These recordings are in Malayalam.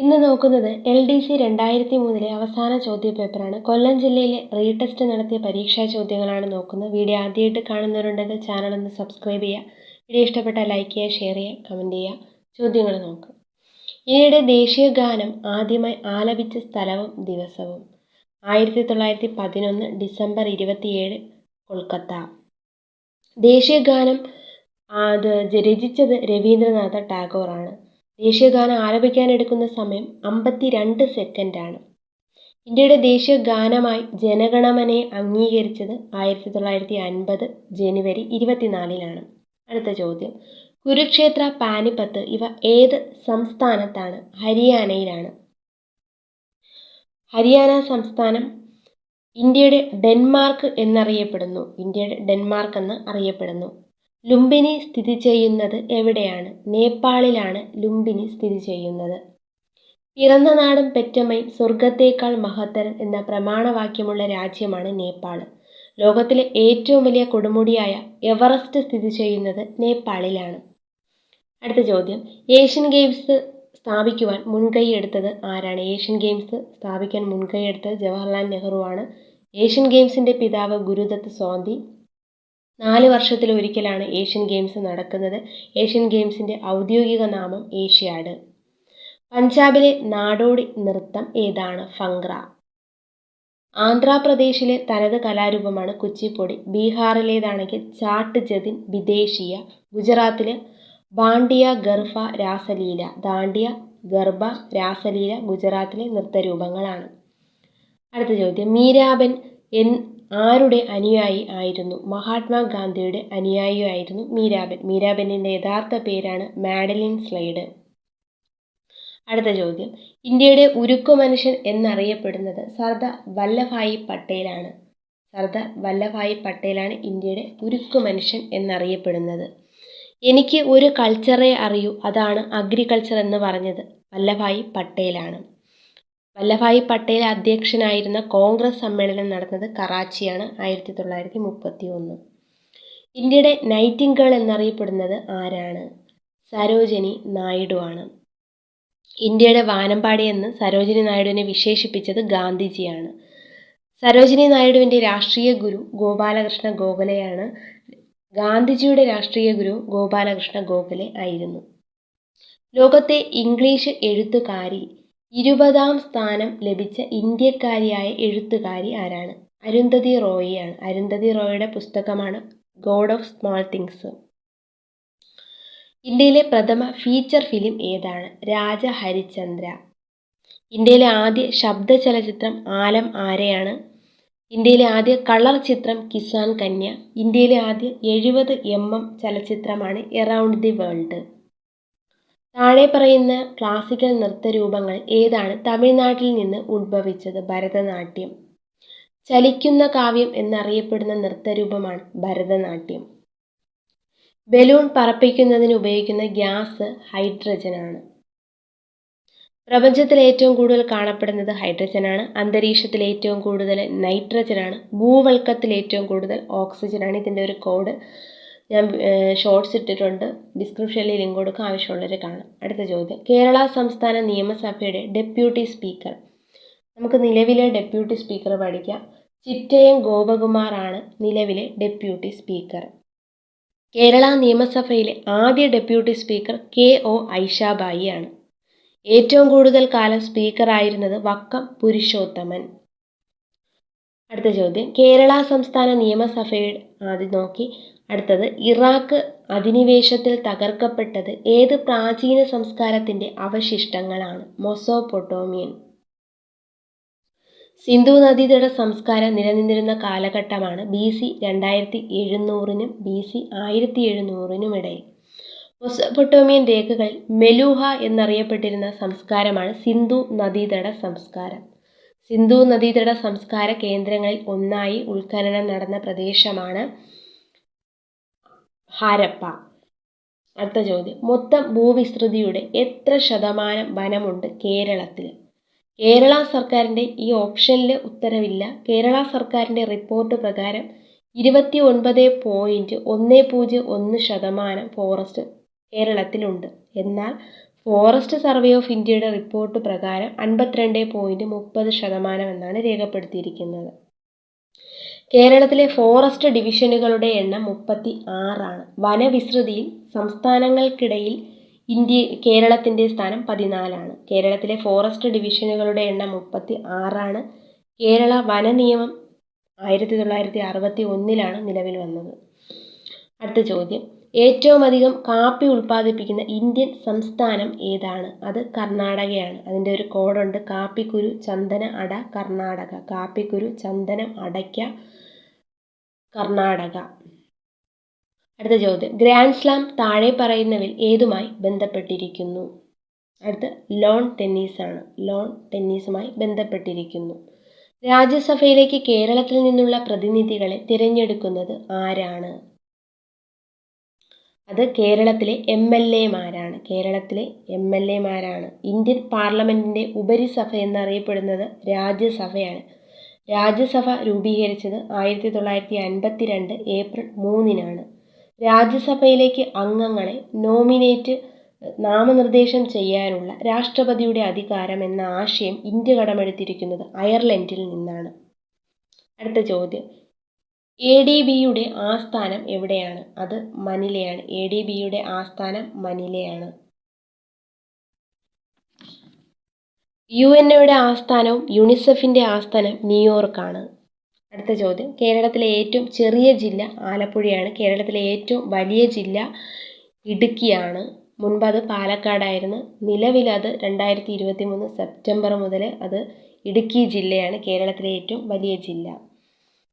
ഇന്ന് നോക്കുന്നത് എൽ ഡി സി രണ്ടായിരത്തി മൂന്നിലെ അവസാന ചോദ്യപേപ്പറാണ്. കൊല്ലം ജില്ലയിലെ റീടെസ്റ്റ് നടത്തിയ പരീക്ഷാ ചോദ്യങ്ങളാണ് നോക്കുന്നത്. വീഡിയോ ആദ്യമായിട്ട് കാണുന്നവരുണ്ടെങ്കിൽ ചാനൽ ഒന്ന് സബ്സ്ക്രൈബ് ചെയ്യുക. വീഡിയോ ഇഷ്ടപ്പെട്ടാൽ ലൈക്ക് ചെയ്യുക ഷെയർ ചെയ്യുക കമന്റ് ചെയ്യുക. ചോദ്യങ്ങൾ നോക്കുക ഇന്ത്യയുടെ ദേശീയ ഗാനം ആദ്യമായി ആലപിച്ച സ്ഥലവും ദിവസവും. ആയിരത്തി തൊള്ളായിരത്തി പതിനൊന്ന് ഡിസംബർ ഇരുപത്തിയേഴ് കൊൽക്കത്ത. ദേശീയ ഗാനം അത് രചിച്ചത് രവീന്ദ്രനാഥ ടാഗോറാണ്. ദേശീയഗാനം ആലപിക്കാനെടുക്കുന്ന സമയം അമ്പത്തി രണ്ട് സെക്കൻഡാണ്. ഇന്ത്യയുടെ ദേശീയ ഗാനമായി ജനഗണമനയെ അംഗീകരിച്ചത് ആയിരത്തി തൊള്ളായിരത്തി അൻപത് ജനുവരി ഇരുപത്തിനാലിലാണ് അടുത്ത ചോദ്യം. കുരുക്ഷേത്ര പാനിപ്പത്ത് ഇവ ഏത് സംസ്ഥാനത്താണ്? ഹരിയാനയിലാണ്. ഹരിയാന സംസ്ഥാനം ഇന്ത്യയുടെ ഡെൻമാർക്ക് എന്നറിയപ്പെടുന്നു. ഇന്ത്യയുടെ ഡെൻമാർക്ക് എന്ന് അറിയപ്പെടുന്നു. ലുംബിനി സ്ഥിതി ചെയ്യുന്നത് എവിടെയാണ്? നേപ്പാളിലാണ് ലുംബിനി സ്ഥിതി ചെയ്യുന്നത്. പിറന്ന നാടും പെറ്റമ്മയും സ്വർഗത്തേക്കാൾ മഹത്തരം എന്ന പ്രമാണവാക്യമുള്ള രാജ്യമാണ് നേപ്പാൾ ലോകത്തിലെ ഏറ്റവും വലിയ കൊടുമുടിയായ എവറസ്റ്റ് സ്ഥിതി ചെയ്യുന്നത് നേപ്പാളിലാണ്. അടുത്ത ചോദ്യം. ഏഷ്യൻ ഗെയിംസ് സ്ഥാപിക്കുവാൻ മുൻകൈയെടുത്തത് ആരാണ്? ഏഷ്യൻ ഗെയിംസ് സ്ഥാപിക്കാൻ മുൻകൈയെടുത്തത് ജവഹർലാൽ നെഹ്റുവാണ്. ഏഷ്യൻ ഗെയിംസിന്റെ പിതാവ് ഗുരുദത്ത് സോന്തി നാല് വർഷത്തിലൊരിക്കലാണ് ഏഷ്യൻ ഗെയിംസ് നടക്കുന്നത്. ഏഷ്യൻ ഗെയിംസിന്റെ ഔദ്യോഗിക നാമം ഏഷ്യാഡ്. പഞ്ചാബിലെ നാടോടി നൃത്തം ഏതാണ്? ഫംഗ്ര. ആന്ധ്രാപ്രദേശിലെ തനത് കലാരൂപമാണ് കുച്ചിപ്പൊടി. ബീഹാറിലേതാണെങ്കിൽ ചാട്ട് ജതിൻ വിദേശീയ. ഗുജറാത്തിലെ ബാണ്ടിയ ഗർഭ രാസലീല. ദാണ്ടിയ ഗർഭ രാസലീല ഗുജറാത്തിലെ നൃത്തരൂപങ്ങളാണ്. അടുത്ത ചോദ്യം. മീരാബൻ എൻ ആരുടെ അനുയായി ആയിരുന്നു? മഹാത്മാഗാന്ധിയുടെ അനുയായിയായിരുന്നു മീരാബൻ. മീരാബെന്നിന്റെ യഥാർത്ഥ പേരാണ് മാഡലിൻ സ്ലൈഡ്. അടുത്ത ചോദ്യം. ഇന്ത്യയുടെ ഉരുക്കു മനുഷ്യൻ എന്നറിയപ്പെടുന്നത് സർദാർ വല്ലഭായി പട്ടേലാണ്. സർദാർ വല്ലഭായി പട്ടേലാണ് ഇന്ത്യയുടെ ഉരുക്കു മനുഷ്യൻ എന്നറിയപ്പെടുന്നത്. എനിക്ക് ഒരു കൾച്ചറേ അറിയൂ. അതാണ് അഗ്രികൾച്ചർ എന്ന് പറഞ്ഞത്. വല്ലഭായി പട്ടേലാണ്. വല്ലഭായ് പട്ടേൽ അധ്യക്ഷനായിരുന്ന കോൺഗ്രസ് സമ്മേളനം നടന്നത് കറാച്ചിയാണ് ആയിരത്തി തൊള്ളായിരത്തി മുപ്പത്തി ഒന്ന് ഇന്ത്യയുടെ നൈറ്റിംഗേൾ എന്നറിയപ്പെടുന്നത് ആരാണ്? സരോജിനി നായിഡു ആണ് ഇന്ത്യയുടെ വാനമ്പാടി എന്ന് സരോജിനി നായിഡുവിനെ വിശേഷിപ്പിച്ചത് ഗാന്ധിജിയാണ്. സരോജിനി നായിഡുവിന്റെ രാഷ്ട്രീയ ഗുരു ഗോപാലകൃഷ്ണ ഗോഖലെയാണ്. ഗാന്ധിജിയുടെ രാഷ്ട്രീയ ഗുരു ഗോപാലകൃഷ്ണ ഗോഖലെ ആയിരുന്നു. ലോകത്തെ ഇംഗ്ലീഷ് എഴുത്തുകാരി ഇരുപതാം സ്ഥാനം ലഭിച്ച ഇന്ത്യക്കാരിയായ എഴുത്തുകാരി ആരാണ്? അരുന്ധതി റോയിയാണ്. അരുന്ധതി റോയിയുടെ പുസ്തകമാണ് ഗോഡ് ഓഫ് സ്മോൾ തിങ്സ്. ഇന്ത്യയിലെ പ്രഥമ ഫീച്ചർ ഫിലിം ഏതാണ്? രാജ ഹരിചന്ദ്ര. ഇന്ത്യയിലെ ആദ്യ ശബ്ദ ചലച്ചിത്രം ആലം ആരെയാണ്? ഇന്ത്യയിലെ ആദ്യ കളർ ചിത്രം കിസാൻ കന്യ. ഇന്ത്യയിലെ ആദ്യ എഴുപത് എം എം ചലച്ചിത്രമാണ് എറൗണ്ട് ദി വേൾഡ്. താഴെ പറയുന്ന ക്ലാസിക്കൽ നൃത്തരൂപങ്ങൾ ഏതാണ് തമിഴ്നാട്ടിൽ നിന്ന് ഉത്ഭവിച്ചത് ഭരതനാട്യം? ചലിക്കുന്ന കാവ്യം എന്നറിയപ്പെടുന്ന നൃത്തരൂപമാണ് ഭരതനാട്യം. ബലൂൺ പറപ്പിക്കുന്നതിന് ഉപയോഗിക്കുന്ന ഗ്യാസ് ഹൈഡ്രജനാണ്. പ്രപഞ്ചത്തിൽ ഏറ്റവും കൂടുതൽ കാണപ്പെടുന്നത് ഹൈഡ്രജനാണ്. അന്തരീക്ഷത്തിൽ ഏറ്റവും കൂടുതൽ നൈട്രജനാണ്. ഭൂവൽക്കത്തിൽ ഏറ്റവും കൂടുതൽ ഓക്സിജനാണ്. ഇതിന്റെ ഒരു കോഡ് ഞാൻ ഷോർട്സ് ഇട്ടിട്ടുണ്ട്. ഡിസ്ക്രിപ്ഷനിൽ ലിങ്ക് കൊടുക്കുക ആവശ്യമുള്ളവർ കാണാം. അടുത്ത ചോദ്യം. കേരള സംസ്ഥാന നിയമസഭയുടെ ഡെപ്യൂട്ടി സ്പീക്കർ നമുക്ക് നിലവിലെ ഡെപ്യൂട്ടി സ്പീക്കർ പഠിക്കാം. ചിറ്റയം ഗോപകുമാറാണ് നിലവിലെ ഡെപ്യൂട്ടി സ്പീക്കർ കേരള നിയമസഭയിലെ ആദ്യ deputy speaker K O Aishabai ആണ് ഏറ്റവും കൂടുതൽ കാലം സ്പീക്കറായിരുന്നത് വക്കം പുരുഷോത്തമൻ. അടുത്ത ചോദ്യം. കേരള സംസ്ഥാന നിയമസഭയുടെ ആദ്യം നോക്കി. അടുത്തത് ഇറാഖ് അധിനിവേശത്തിൽ തകർക്കപ്പെട്ടത് ഏത് പ്രാചീന സംസ്കാരത്തിന്റെ അവശിഷ്ടങ്ങളാണ്? മൊസോപൊട്ടോമിയൻ സിന്ധു നദീതട സംസ്കാരം നിലനിന്നിരുന്ന കാലഘട്ടമാണ് ബി സി രണ്ടായിരത്തി എഴുന്നൂറിനും ബി സി ആയിരത്തി എഴുന്നൂറിനും ഇടയിൽ മൊസപ്പൊട്ടോമിയൻ രേഖകൾ മെലൂഹ എന്നറിയപ്പെട്ടിരുന്ന സംസ്കാരമാണ് സിന്ധു നദീതട സംസ്കാരം. സിന്ധു നദീതട സംസ്കാര കേന്ദ്രങ്ങളിൽ ഒന്നായി ഉത്ഖനനം നടന്ന പ്രദേശമാണ് ഹാരപ്പ. അടുത്ത ചോദ്യം. മൊത്തം ഭൂവിസ്തൃതിയുടെ എത്ര ശതമാനം വനമുണ്ട് കേരളത്തിൽ? കേരള സർക്കാരിന്റെ ഈ ഓപ്ഷനിൽ ഉത്തരവില്ല. കേരള സർക്കാരിന്റെ റിപ്പോർട്ട് പ്രകാരം ഇരുപത്തി ഒൻപത് പോയിന്റ് ഒന്ന് പൂജ്യം ഒന്ന് ശതമാനം ഫോറസ്റ്റ് കേരളത്തിലുണ്ട്. എന്നാൽ ഫോറസ്റ്റ് സർവേ ഓഫ് ഇന്ത്യയുടെ റിപ്പോർട്ട് പ്രകാരം അൻപത്തിരണ്ട് പോയിന്റ് മുപ്പത് ശതമാനം എന്നാണ് രേഖപ്പെടുത്തിയിരിക്കുന്നത്. കേരളത്തിലെ ഫോറസ്റ്റ് ഡിവിഷനുകളുടെ എണ്ണം മുപ്പത്തി ആറാണ് വനവിസ്തൃതിയിൽ സംസ്ഥാനങ്ങൾക്കിടയിൽ ഇന്ത്യ കേരളത്തിന്റെ സ്ഥാനം പതിനാലാണ്. കേരളത്തിലെ ഫോറസ്റ്റ് ഡിവിഷനുകളുടെ എണ്ണം മുപ്പത്തി ആറാണ് കേരള വന നിയമം ആയിരത്തി തൊള്ളായിരത്തി അറുപത്തി ഒന്നിലാണ് നിലവിൽ വന്നത്. അടുത്ത ചോദ്യം. ഏറ്റവും അധികം കാപ്പി ഉൽപ്പാദിപ്പിക്കുന്ന ഇന്ത്യൻ സംസ്ഥാനം ഏതാണ്? അത് കർണാടകയാണ്. അതിന്റെ ഒരു കോഡുണ്ട്. കാപ്പിക്കുരു ചന്ദന അട കർണാടക. കാപ്പിക്കുരു ചന്ദനം അടയ്ക്ക കർണാടക. അടുത്ത ചോദ്യം. ഗ്രാൻഡ് സ്ലാം താഴെ പറയുന്നവയിൽ ഏതുമായി ബന്ധപ്പെട്ടിരിക്കുന്നു? അടുത്ത ലോൺ ടെന്നീസാണ് ലോൺ ടെന്നീസുമായി ബന്ധപ്പെട്ടിരിക്കുന്നു. രാജ്യസഭയിലേക്ക് കേരളത്തിൽ നിന്നുള്ള പ്രതിനിധികളെ തിരഞ്ഞെടുക്കുന്നത് ആരാണ്? അത് കേരളത്തിലെ എം എൽ എമാരാണ്. കേരളത്തിലെ എം എൽ എമാരാണ്. ഇന്ത്യൻ പാർലമെന്റിന്റെ ഉപരിസഭ എന്നറിയപ്പെടുന്നത് രാജ്യസഭയാണ്. രാജ്യസഭ രൂപീകരിച്ചത് ആയിരത്തി തൊള്ളായിരത്തി അൻപത്തി രണ്ട് ഏപ്രിൽ മൂന്നിനാണ്. രാജ്യസഭയിലേക്ക് അംഗങ്ങളെ നോമിനേറ്റ് നാമനിർദ്ദേശം ചെയ്യാനുള്ള രാഷ്ട്രപതിയുടെ അധികാരം എന്ന ആശയം ഇന്ത്യ കടമെടുത്തിരിക്കുന്നത് അയർലൻഡിൽ നിന്നാണ്. അടുത്ത ചോദ്യം. എ ഡി ബിയുടെ ആസ്ഥാനം എവിടെയാണ്? അത് മനിലയാണ്. എ ഡി ബിയുടെ ആസ്ഥാനം മനിലയാണ്. യു എൻ ഒയുടെ ആസ്ഥാനവും യുണിസെഫിന്റെ ആസ്ഥാനം ന്യൂയോർക്കാണ്. അടുത്ത ചോദ്യം. കേരളത്തിലെ ഏറ്റവും ചെറിയ ജില്ല ആലപ്പുഴയാണ്. കേരളത്തിലെ ഏറ്റവും വലിയ ജില്ല ഇടുക്കിയാണ്. മുൻപ് അത് പാലക്കാടായിരുന്നു. അത് രണ്ടായിരത്തി ഇരുപത്തി മൂന്ന് സെപ്റ്റംബർ മുതൽ അത് ഇടുക്കി ജില്ലയാണ് കേരളത്തിലെ ഏറ്റവും വലിയ ജില്ല.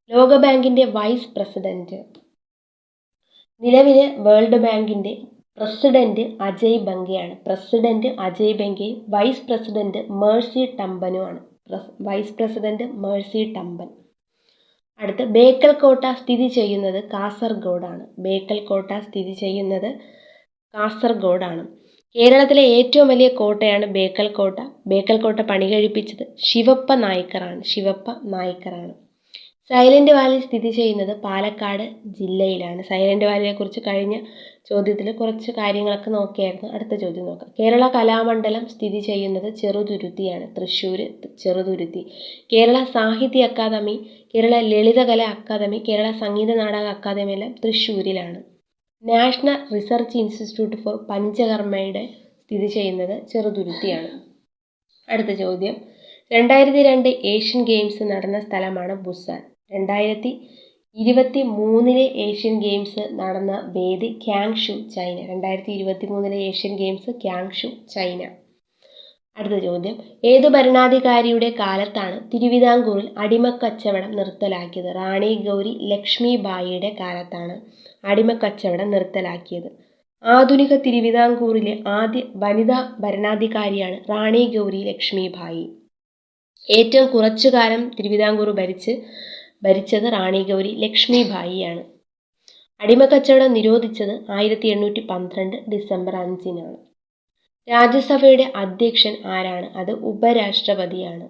ലോകബാങ്കിന്റെ വൈസ് പ്രസിഡന്റ് നിലവിലെ വേൾഡ് ബാങ്കിന്റെ പ്രസിഡന്റ് അജയ് ബംഗയാണ്. പ്രസിഡന്റ് അജയ് ബംഗയും വൈസ് പ്രസിഡന്റ് മേഴ്സി ടംബനുമാണ് വൈസ് പ്രസിഡന്റ് മേഴ്സി ടംബൻ അടുത്ത് ബേക്കൽ കോട്ട സ്ഥിതി ചെയ്യുന്നത് കാസർഗോഡാണ്. ബേക്കൽ കോട്ട സ്ഥിതി ചെയ്യുന്നത് കാസർഗോഡാണ്. കേരളത്തിലെ ഏറ്റവും വലിയ കോട്ടയാണ് ബേക്കൽ കോട്ട ബേക്കൽ കോട്ട പണി കഴിപ്പിച്ചത് ശിവപ്പ നായ്ക്കറാണ്. ശിവപ്പ നായ്ക്കറാണ്. സൈലന്റ് വാലി സ്ഥിതി ചെയ്യുന്നത് പാലക്കാട് ജില്ലയിലാണ്. സൈലന്റ് വാലിയെ കുറിച്ച് കഴിഞ്ഞ ചോദ്യത്തിൽ കുറച്ച് കാര്യങ്ങളൊക്കെ നോക്കിയായിരുന്നു. അടുത്ത ചോദ്യം നോക്കാം. കേരള കലാമണ്ഡലം സ്ഥിതി ചെയ്യുന്നത് ചെറുതുരുത്തിയാണ്. തൃശ്ശൂർ ചെറുതുരുത്തി. കേരള സാഹിത്യ അക്കാദമി കേരള ലളിതകല അക്കാദമി കേരള സംഗീത നാടക അക്കാദമി എല്ലാം തൃശ്ശൂരിലാണ്. നാഷണൽ റിസർച്ച് ഇൻസ്റ്റിറ്റ്യൂട്ട് ഫോർ പഞ്ചകർമ്മയുടെ സ്ഥിതി ചെയ്യുന്നത് ചെറുതുരുത്തിയാണ്. അടുത്ത ചോദ്യം. രണ്ടായിരത്തി രണ്ട് ഏഷ്യൻ ഗെയിംസ് നടന്ന സ്ഥലമാണ് ബുസാൻ. രണ്ടായിരത്തി ഇരുപത്തി മൂന്നിലെ ഏഷ്യൻ ഗെയിംസ് നടന്ന വേദി ക്യാങ്ഷു ചൈന. രണ്ടായിരത്തി ഇരുപത്തി മൂന്നിലെ ഏഷ്യൻ ഗെയിംസ് ക്യാങ്ഷു ചൈന. അടുത്ത ചോദ്യം. ഏതു ഭരണാധികാരിയുടെ കാലത്താണ് തിരുവിതാംകൂറിൽ അടിമക്കച്ചവടം നിർത്തലാക്കിയത്? റാണി ഗൗരി ലക്ഷ്മി ബായിയുടെ കാലത്താണ് അടിമക്കച്ചവടം നിർത്തലാക്കിയത്. ആധുനിക തിരുവിതാംകൂറിലെ ആദ്യ വനിതാ ഭരണാധികാരിയാണ് റാണി ഗൗരി ലക്ഷ്മിഭായി ഏറ്റവും കുറച്ചു കാലം തിരുവിതാംകൂർ ഭരിച്ച് ഭരിച്ചത് റാണി ഗൗരി ലക്ഷ്മിഭായിയാണ് അടിമക്കച്ചവടം നിരോധിച്ചത് ആയിരത്തി എണ്ണൂറ്റി പന്ത്രണ്ട് ഡിസംബർ അഞ്ചിനാണ്. രാജ്യസഭയുടെ അധ്യക്ഷൻ ആരാണ്? അത് ഉപരാഷ്ട്രപതിയാണ്.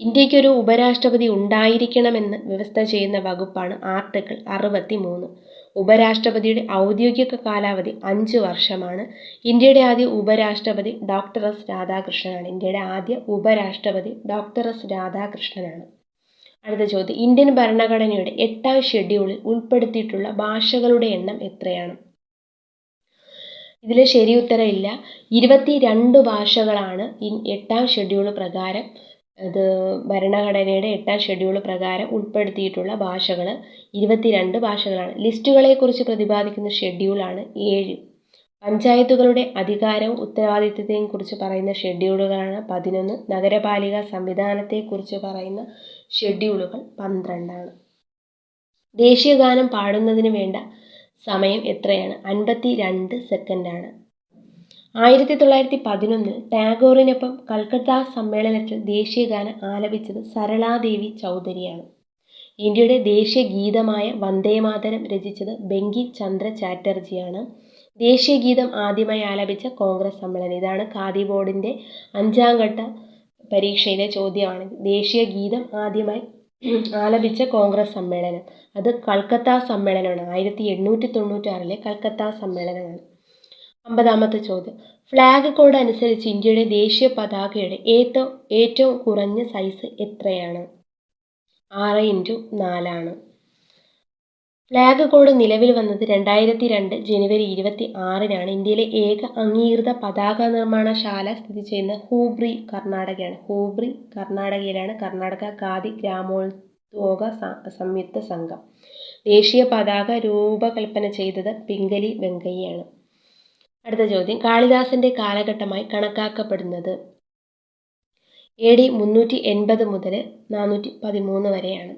ഇന്ത്യക്കൊരു ഉപരാഷ്ട്രപതി ഉണ്ടായിരിക്കണമെന്ന് വ്യവസ്ഥ ചെയ്യുന്ന വകുപ്പാണ് ആർട്ടിക്കിൾ അറുപത്തി മൂന്ന് ഉപരാഷ്ട്രപതിയുടെ ഔദ്യോഗിക കാലാവധി അഞ്ച് വർഷമാണ്. ഇന്ത്യയുടെ ആദ്യ ഉപരാഷ്ട്രപതി ഡോക്ടർ എസ് രാധാകൃഷ്ണനാണ്. ഇന്ത്യയുടെ ആദ്യ ഉപരാഷ്ട്രപതി ഡോക്ടർ എസ് രാധാകൃഷ്ണനാണ്. അടുത്ത ചോദ്യം. ഇന്ത്യൻ ഭരണഘടനയുടെ എട്ടാം ഷെഡ്യൂളിൽ ഉൾപ്പെടുത്തിയിട്ടുള്ള ഭാഷകളുടെ എണ്ണം എത്രയാണ്? ഇതിൽ ശരി ഉത്തരം ഇല്ല ഇരുപത്തി രണ്ട് ഭാഷകളാണ് ഈ എട്ടാം ഷെഡ്യൂൾ പ്രകാരം അത് ഭരണഘടനയുടെ എട്ടാം ഷെഡ്യൂൾ പ്രകാരം ഉൾപ്പെടുത്തിയിട്ടുള്ള ഭാഷകൾ ഇരുപത്തിരണ്ട് ഭാഷകളാണ്. ലിസ്റ്റുകളെക്കുറിച്ച് പ്രതിപാദിക്കുന്ന ഷെഡ്യൂളാണ് ഏഴ്. പഞ്ചായത്തുകളുടെ അധികാരവും ഉത്തരവാദിത്തത്തെയും കുറിച്ച് പറയുന്ന ഷെഡ്യൂളുകളാണ് പതിനൊന്ന്. നഗരപാലിക സംവിധാനത്തെക്കുറിച്ച് പറയുന്ന ഷെഡ്യൂളുകൾ പന്ത്രണ്ടാണ്. ദേശീയഗാനം പാടുന്നതിന് വേണ്ട സമയം എത്രയാണ്? അൻപത്തി രണ്ട് സെക്കൻഡാണ്. ആയിരത്തി തൊള്ളായിരത്തി പതിനൊന്നിൽ ടാഗോറിനൊപ്പം കൽക്കത്ത സമ്മേളനത്തിൽ ദേശീയഗാനം ആലപിച്ചത് സരളാദേവി ചൗധരിയാണ്. ഇന്ത്യയുടെ ദേശീയ ഗീതമായ വന്ദേമാതരം രചിച്ചത് ബെങ്കി ചന്ദ്ര ചാറ്റർജിയാണ്. ദേശീയ ഗീതം ആദ്യമായി ആലപിച്ച കോൺഗ്രസ് സമ്മേളനം. ഇതാണ് ഖാദി ബോർഡിന്റെ അഞ്ചാം ഘട്ട പരീക്ഷയിലെ ചോദ്യമാണ്. ദേശീയ ഗീതം ആദ്യമായി ആലപിച്ച കോൺഗ്രസ് സമ്മേളനം. അത് കൽക്കത്ത സമ്മേളനമാണ്. ആയിരത്തി എണ്ണൂറ്റി തൊണ്ണൂറ്റാറിലെ കൽക്കത്ത സമ്മേളനമാണ്. അമ്പതാമത്തെ ചോദ്യം. ഫ്ലാഗ് കോഡ് അനുസരിച്ച് ഇന്ത്യയുടെ ദേശീയ പതാകയുടെ ഏറ്റവും ഏറ്റവും കുറഞ്ഞ സൈസ് എത്രയാണ്? ആറ് ഇന്റു നാലാണ്. ഫ്ലാഗ് കോഡ് നിലവിൽ വന്നത് രണ്ടായിരത്തി രണ്ട് ജനുവരി ഇരുപത്തി ആറിനാണ് ഇന്ത്യയിലെ ഏക അംഗീകൃത പതാക നിർമ്മാണശാല സ്ഥിതി ചെയ്യുന്ന ഹൂബ്രി കർണാടകയാണ്. ഹൂബ്രി കർണാടകയിലാണ് കർണാടക ഖാദി ഗ്രാമോദ്യോഗ സംയുക്ത സംഘം. ദേശീയ പതാക രൂപകൽപ്പന ചെയ്തത് പിംഗലി വെങ്കയ്യാണ്. അടുത്ത ചോദ്യം. കാളിദാസന്റെ കാലഘട്ടമായി കണക്കാക്കപ്പെടുന്നത് എ ഡി മുന്നൂറ്റി എൺപത് മുതൽ നാനൂറ്റി പതിമൂന്ന് വരെയാണ്.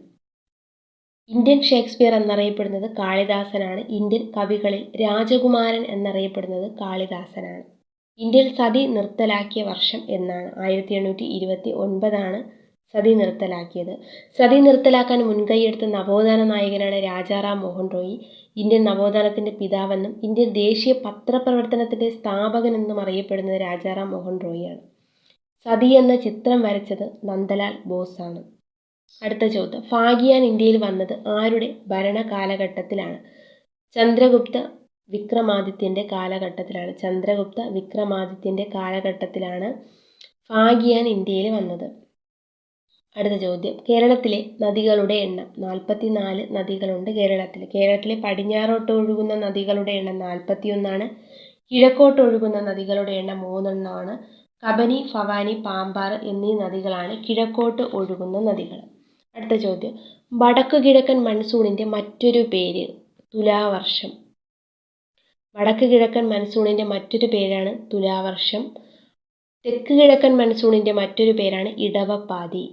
ഇന്ത്യൻ ഷേക്സ്പിയർ എന്നറിയപ്പെടുന്നത് കാളിദാസനാണ്. ഇന്ത്യൻ കവികളിൽ രാജകുമാരൻ എന്നറിയപ്പെടുന്നത് കാളിദാസനാണ്. ഇന്ത്യയിൽ സതി നിർത്തലാക്കിയ വർഷം എന്നാണ്. ആയിരത്തി എണ്ണൂറ്റി ഇരുപത്തി ഒൻപതാണ് സതി നിർത്തലാക്കിയത്. സതി നിർത്തലാക്കാൻ മുൻകൈയെടുത്ത നവോത്ഥാന നായകനാണ് രാജാറാം മോഹൻ റോയി. ഇന്ത്യൻ നവോത്ഥാനത്തിന്റെ പിതാവെന്നും ഇന്ത്യൻ ദേശീയ പത്രപ്രവർത്തനത്തിന്റെ സ്ഥാപകനെന്നും അറിയപ്പെടുന്നത് രാജാറാം മോഹൻ റോയിയാണ്. സതി എന്ന ചിത്രം വരച്ചത് നന്ദലാൽ ബോസാണ്. അടുത്ത ചോദ്യം. ഫാഗിയാൻ ഇന്ത്യയിൽ വന്നത് ആരുടെ ഭരണ കാലഘട്ടത്തിലാണ്? ചന്ദ്രഗുപ്ത വിക്രമാദിത്യന്റെ കാലഘട്ടത്തിലാണ്. ചന്ദ്രഗുപ്ത വിക്രമാദിത്യന്റെ കാലഘട്ടത്തിലാണ് ഫാഗിയാൻ ഇന്ത്യയിൽ വന്നത്. അടുത്ത ചോദ്യം. കേരളത്തിലെ നദികളുടെ എണ്ണം നാൽപ്പത്തിനാല് നദികളുണ്ട് കേരളത്തിൽ. കേരളത്തിലെ പടിഞ്ഞാറോട്ട് ഒഴുകുന്ന നദികളുടെ എണ്ണം നാൽപ്പത്തിയൊന്നാണ് കിഴക്കോട്ട് ഒഴുകുന്ന നദികളുടെ എണ്ണം മൂന്നെണ്ണമാണ്. കബനി ഭവാനി പാമ്പാർ എന്നീ നദികളാണ് കിഴക്കോട്ട് ഒഴുകുന്ന നദികൾ. അടുത്ത ചോദ്യം. വടക്കു കിഴക്കൻ മൺസൂണിന്റെ മറ്റൊരു പേര് തുലാവർഷം. വടക്ക് കിഴക്കൻ മൺസൂണിന്റെ മറ്റൊരു പേരാണ് തുലാവർഷം. തെക്ക് കിഴക്കൻ മൺസൂണിന്റെ മറ്റൊരു പേരാണ് ഇടവപ്പാതി.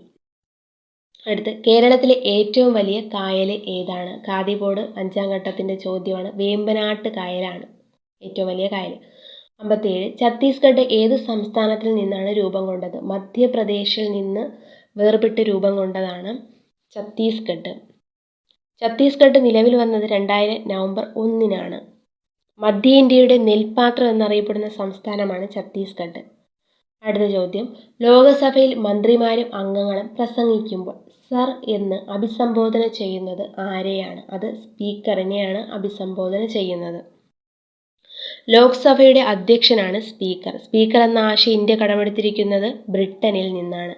അടുത്ത് കേരളത്തിലെ ഏറ്റവും വലിയ കായൽ ഏതാണ്? കാതിബോർഡ് അഞ്ചാം ഘട്ടത്തിന്റെ ചോദ്യമാണ്. വേമ്പനാട്ട് കായലാണ് ഏറ്റവും വലിയ കായൽ. അമ്പത്തിയേഴ് ഛത്തീസ്ഗഡ് ഏത് സംസ്ഥാനത്തിൽ നിന്നാണ് രൂപം കൊണ്ടത്? മധ്യപ്രദേശിൽ നിന്ന് വേർപെട്ട് രൂപം കൊണ്ടതാണ്. ഛത്തീസ്ഗഡ്. ഛത്തീസ്ഗഡ് നിലവിൽ വന്നത് രണ്ടായിരം നവംബർ ഒന്നിനാണ്. മധ്യ ഇന്ത്യയുടെ നെൽപാത്രം എന്നറിയപ്പെടുന്ന സംസ്ഥാനമാണ് ഛത്തീസ്ഗഡ്. അടുത്ത ചോദ്യം. ലോകസഭയിൽ മന്ത്രിമാരും അംഗങ്ങളും പ്രസംഗിക്കുമ്പോൾ സർ എന്ന് അഭിസംബോധന ചെയ്യുന്നത് ആരെയാണ്? അത് സ്പീക്കറിനെയാണ് അഭിസംബോധന ചെയ്യുന്നത്. ലോക്സഭയുടെ അധ്യക്ഷനാണ് സ്പീക്കർ. സ്പീക്കർ എന്ന ആശയം ഇന്ത്യ കടമെടുത്തിരിക്കുന്നത് ബ്രിട്ടനിൽ നിന്നാണ്.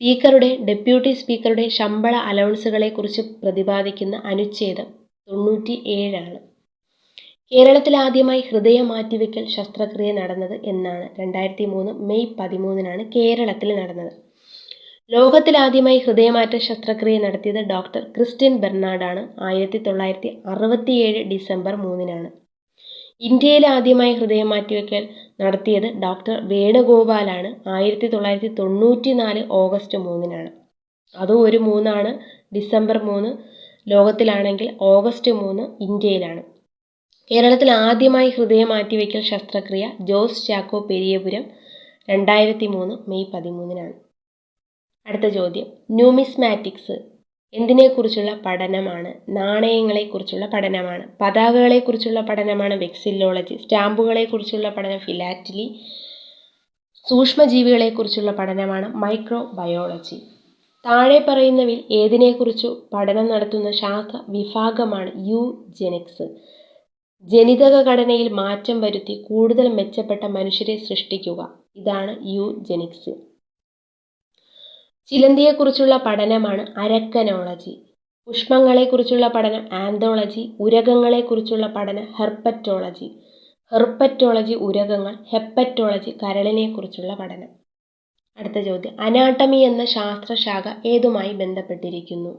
സ്പീക്കറുടെ ഡെപ്യൂട്ടി സ്പീക്കറുടെ ശമ്പള അലവൻസുകളെക്കുറിച്ച് പ്രതിപാദിക്കുന്ന അനുച്ഛേദം തൊണ്ണൂറ്റി ഏഴാണ് കേരളത്തിൽ ആദ്യമായി ഹൃദയ മാറ്റിവെക്കൽ ശസ്ത്രക്രിയ നടന്നത് എന്നാണ്. രണ്ടായിരത്തി മൂന്ന് മെയ് പതിമൂന്നിനാണ് കേരളത്തിൽ നടന്നത്. ലോകത്തിൽ ആദ്യമായി ഹൃദയമാറ്റ ശസ്ത്രക്രിയ നടത്തിയത് ഡോക്ടർ ക്രിസ്ത്യൻ ബെർണാഡാണ്. ആയിരത്തി തൊള്ളായിരത്തി അറുപത്തിയേഴ് ഡിസംബർ മൂന്നിനാണ്. ഇന്ത്യയിൽ ആദ്യമായി ഹൃദയം മാറ്റിവെക്കൽ നടത്തിയത് ഡോക്ടർ വേണുഗോപാലാണ്. ആയിരത്തി തൊള്ളായിരത്തി തൊണ്ണൂറ്റി നാല് ഓഗസ്റ്റ് മൂന്നിനാണ്. അതും ഒരു മൂന്നാണ്. ഡിസംബർ മൂന്ന് ലോകത്തിലാണെങ്കിൽ ഓഗസ്റ്റ് മൂന്ന് ഇന്ത്യയിലാണ്. കേരളത്തിൽ ആദ്യമായി ഹൃദയം മാറ്റിവെക്കൽ ശസ്ത്രക്രിയ ജോസ് ചാക്കോ പെരിയപുരം രണ്ടായിരത്തി മൂന്ന് മെയ് പതിമൂന്നിനാണ്. അടുത്ത ചോദ്യം. ന്യൂമിസ്മാറ്റിക്സ് എന്തിനെക്കുറിച്ചുള്ള പഠനമാണ്? നാണയങ്ങളെക്കുറിച്ചുള്ള പഠനമാണ്. പതാകകളെക്കുറിച്ചുള്ള പഠനമാണ് വെക്സില്ലോളജി സ്റ്റാമ്പുകളെക്കുറിച്ചുള്ള പഠനം ഫിലാറ്റലി. സൂക്ഷ്മജീവികളെക്കുറിച്ചുള്ള പഠനമാണ് മൈക്രോബയോളജി. താഴെ പറയുന്നവയിൽ ഏതിനെക്കുറിച്ചു പഠനം നടത്തുന്ന ശാഖ വിഭാഗമാണ് യു ജെനിക്സ് ജനിതക ഘടനയിൽ മാറ്റം വരുത്തി കൂടുതൽ മെച്ചപ്പെട്ട മനുഷ്യരെ സൃഷ്ടിക്കുക. ഇതാണ് യുജെനിക്സ്. ചിലന്തിയെക്കുറിച്ചുള്ള പഠനമാണ് അരക്കനോളജി. പുഷ്പങ്ങളെക്കുറിച്ചുള്ള പഠനം ആന്തോളജി. ഉരകങ്ങളെക്കുറിച്ചുള്ള പഠനം ഹെർപ്പറ്റോളജി. ഹെർപ്പറ്റോളജി ഉരകങ്ങൾ ഹെപ്പറ്റോളജി കരളിനെക്കുറിച്ചുള്ള പഠനം. അടുത്ത ചോദ്യം. അനാട്ടമി എന്ന ശാസ്ത്രശാഖ ഏതുമായി ബന്ധപ്പെട്ടിരിക്കുന്നു?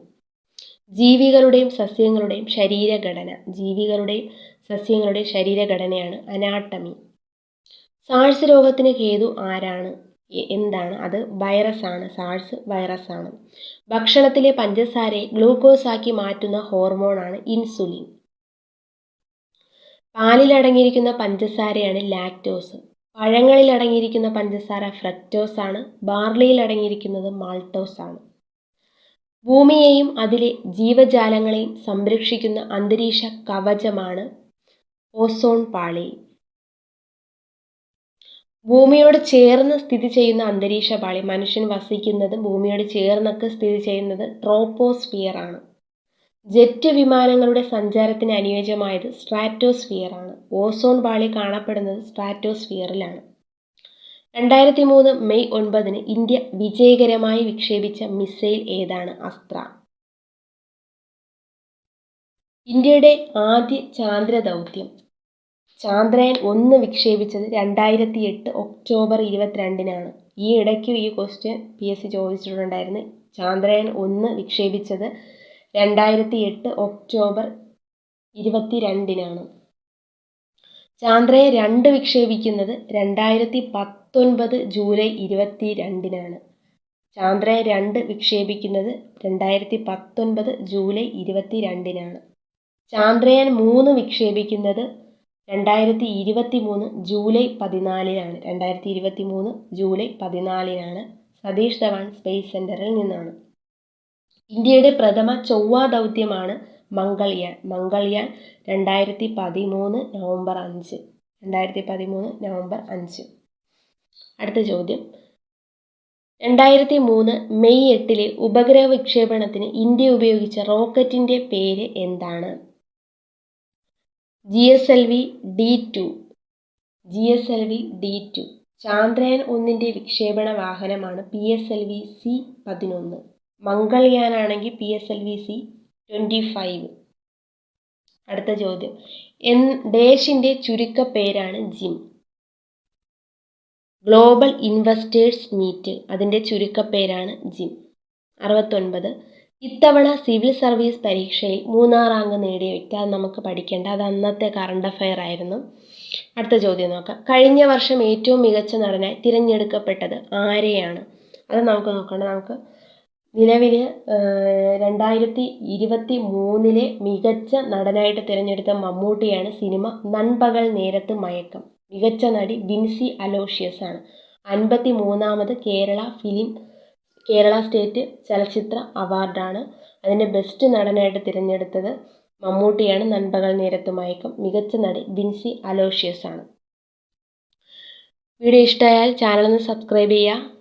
ജീവികളുടെയും സസ്യങ്ങളുടെയും ശരീരഘടന. ജീവികളുടെയും സസ്യങ്ങളുടെയും ശരീരഘടനയാണ് അനാട്ടമി. സാഴ്സ് രോഗത്തിന് ഹേതു ആരാണ്? എന്താണ്? അത് വൈറസാണ് സാഴ്സ് വൈറസാണ് ഭക്ഷണത്തിലെ പഞ്ചസാരയെ ഗ്ലൂക്കോസ് ആക്കി മാറ്റുന്ന ഹോർമോണാണ് ഇൻസുലിൻ പാലിലടങ്ങിയിരിക്കുന്ന പഞ്ചസാരയാണ് ലാക്ടോസ് പഴങ്ങളിൽ അടങ്ങിയിരിക്കുന്ന പഞ്ചസാര ഫ്രക്ടോസ് ആണ്. ബാർലിയിൽ അടങ്ങിയിരിക്കുന്നത് മാൾട്ടോസ് ആണ്. ഭൂമിയെയും അതിലെ ജീവജാലങ്ങളെയും സംരക്ഷിക്കുന്ന അന്തരീക്ഷ കവചമാണ് ഓസോൺ പാളി. ഭൂമിയോട് ചേർന്ന് സ്ഥിതി ചെയ്യുന്ന അന്തരീക്ഷ പാളി. മനുഷ്യൻ വസിക്കുന്നത് ഭൂമിയോട് ചേർന്നൊക്കെ സ്ഥിതി ചെയ്യുന്നത് ട്രോപ്പോസ്ഫിയർ ആണ്. ജെറ്റ് വിമാനങ്ങളുടെ സഞ്ചാരത്തിന് അനുയോജ്യമായത് സ്ട്രാറ്റോസ്ഫിയർ ആണ്. ഓസോൺ പാളി കാണപ്പെടുന്നത് സ്ട്രാറ്റോസ്ഫിയറിലാണ്. രണ്ടായിരത്തി മൂന്ന് മെയ് ഒൻപതിന് ഇന്ത്യ വിജയകരമായി വിക്ഷേപിച്ച മിസൈൽ ഏതാണ്? അസ്ത്ര. ഇന്ത്യയുടെ ആദ്യ ചാന്ദ്ര ദൗത്യം ചാന്ദ്രയാൻ ഒന്ന് വിക്ഷേപിച്ചത് രണ്ടായിരത്തി എട്ട് ഒക്ടോബർ ഇരുപത്തിരണ്ടിനാണ്. ഈ ഇടയ്ക്ക് ഈ ക്വസ്റ്റ്യൻ പി എസ് സി ചോദിച്ചിട്ടുണ്ടായിരുന്നു. ചാന്ദ്രയാൻ ഒന്ന് വിക്ഷേപിച്ചത് രണ്ടായിരത്തി എട്ട് ഒക്ടോബർ ഇരുപത്തി രണ്ടിനാണ് ചാന്ദ്രയാൻ രണ്ട് വിക്ഷേപിക്കുന്നത് രണ്ടായിരത്തി പത്തൊൻപത് ജൂലൈ ഇരുപത്തി രണ്ടിനാണ് ചാന്ദ്രയാൻ രണ്ട് വിക്ഷേപിക്കുന്നത് രണ്ടായിരത്തി പത്തൊൻപത് ജൂലൈ ഇരുപത്തി രണ്ടിനാണ് ചാന്ദ്രയാൻ മൂന്ന് വിക്ഷേപിക്കുന്നത് രണ്ടായിരത്തി ഇരുപത്തി മൂന്ന് ജൂലൈ പതിനാലിനാണ്. രണ്ടായിരത്തി ഇരുപത്തി മൂന്ന് ജൂലൈ പതിനാലിനാണ് സതീഷ് ധവാൻ സ്പേസ് സെന്ററിൽ നിന്നാണ്. ഇന്ത്യയുടെ പ്രഥമ ചൊവ്വ ദൗത്യമാണ് മംഗൾയാൻ. മംഗൾയാൻ രണ്ടായിരത്തി പതിമൂന്ന് നവംബർ അഞ്ച്. രണ്ടായിരത്തി പതിമൂന്ന് നവംബർ അഞ്ച്. അടുത്ത ചോദ്യം. രണ്ടായിരത്തി മൂന്ന് മെയ് എട്ടിലെ ഉപഗ്രഹ വിക്ഷേപണത്തിന് ഇന്ത്യ ഉപയോഗിച്ച റോക്കറ്റിന്റെ പേര് എന്താണ്? G S L V D two G S L V D two Chandrayaan ഒന്നിന്റെ വിക്ഷേപണ വാഹനമാണ് P S L V C പതിനൊന്ന്. മംഗൾയാനാണെങ്കിൽ P S L V C twenty five അടുത്ത ചോദ്യം. എൻ ഡേഷിന്റെ ചുരുക്കപ്പേരാണ് ജിം ഗ്ലോബൽ ഇൻവെസ്റ്റേഴ്സ് മീറ്റ് അതിന്റെ ചുരുക്കപ്പേരാണ് ജിം അറുപത്തൊൻപത്. ഇത്തവണ സിവിൽ സർവീസ് പരീക്ഷയിൽ മൂന്നാം റാങ്ക് നേടിയ വ്യക്തി അത് നമുക്ക് പഠിക്കേണ്ട. അത് അന്നത്തെ കറണ്ട് അഫയർ ആയിരുന്നു. അടുത്ത ചോദ്യം നോക്കാം. കഴിഞ്ഞ വർഷം ഏറ്റവും മികച്ച നടനായി തിരഞ്ഞെടുക്കപ്പെട്ടത് ആരെയാണ്? അത് നമുക്ക് നോക്കണം നമുക്ക് നിലവിൽ രണ്ടായിരത്തി ഇരുപത്തി മൂന്നിലെ മികച്ച നടനായിട്ട് തിരഞ്ഞെടുത്ത മമ്മൂട്ടിയാണ് സിനിമ നൻപകൽ നേരത്ത് മയക്കം. മികച്ച നടി ബിൻസി അലോഷ്യസ് ആണ് അൻപത്തി മൂന്നാമത് കേരള ഫിലിം കേരള സ്റ്റേറ്റ് ചലച്ചിത്ര അവാർഡാണ്. അതിന്റെ ബെസ്റ്റ് നടനായിട്ട് തിരഞ്ഞെടുത്തത് മമ്മൂട്ടിയാണ്. നൻപകൽ നേരത്ത് മയക്കം. മികച്ച നടി ബിൻസി അലോഷ്യസ് ആണ് വീഡിയോ ഇഷ്ടമായാൽ ഒന്ന് സബ്സ്ക്രൈബ് ചെയ്യുക.